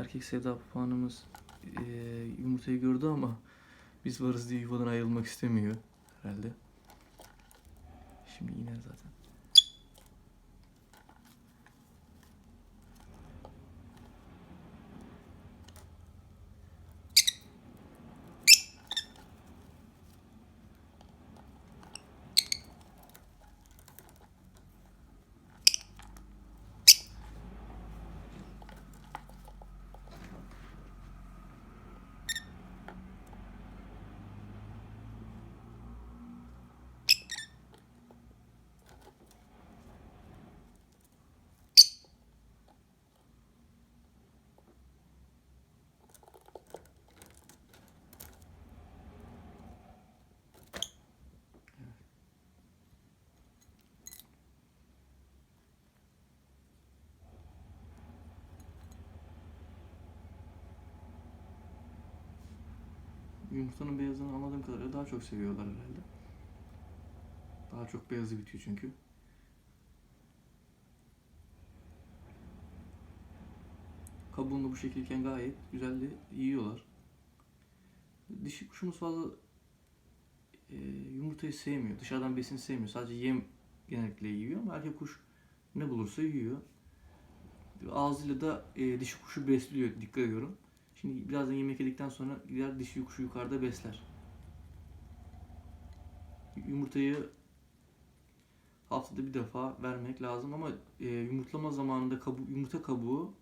Erkek sevda papağanımız e, yumurtayı gördü ama biz varız diye yuvadan ayrılmak istemiyor herhalde. Şimdi iner zaten. Yumurtanın beyazını anladığım kadarıyla daha çok seviyorlar herhalde. Daha çok beyazı bitiyor çünkü. Kabuğunu bu şekilken gayet güzel de yiyorlar. Dişi kuşumuz fazla e, yumurtayı sevmiyor. Dışarıdan besin sevmiyor. Sadece yem genellikle yiyor ama erkek kuş ne bulursa yiyor. Ağzıyla da e, dişi kuşu besliyor. Dikkat ediyorum. Şimdi birazdan yemek yedikten sonra gider dişi kuşu yukarıda besler. Yumurtayı haftada bir defa vermek lazım ama e, yumurtlama zamanında kabu, yumurta kabuğu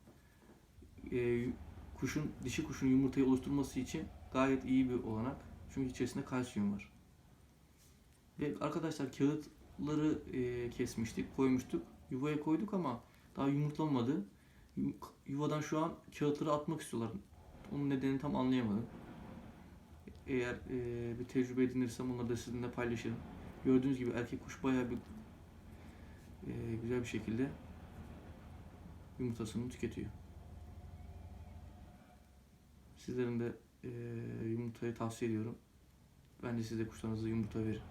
e, kuşun dişi kuşun yumurtayı oluşturması için gayet iyi bir olanak. Çünkü içerisinde kalsiyum var. Ve arkadaşlar kağıtları e, kesmiştik, koymuştuk. Yuvaya koyduk ama daha yumurtlamadı. Yu- Yuvadan şu an kağıtları atmak istiyorlar. Onun nedenini tam anlayamadım. Eğer e, bir tecrübe edinirsem onları da sizinle paylaşırım. Gördüğünüz gibi erkek kuş bayağı bir e, güzel bir şekilde yumurtasını tüketiyor. Sizlerin de e, yumurtayı tavsiye ediyorum. Bence siz de kuşlarınıza yumurta verin.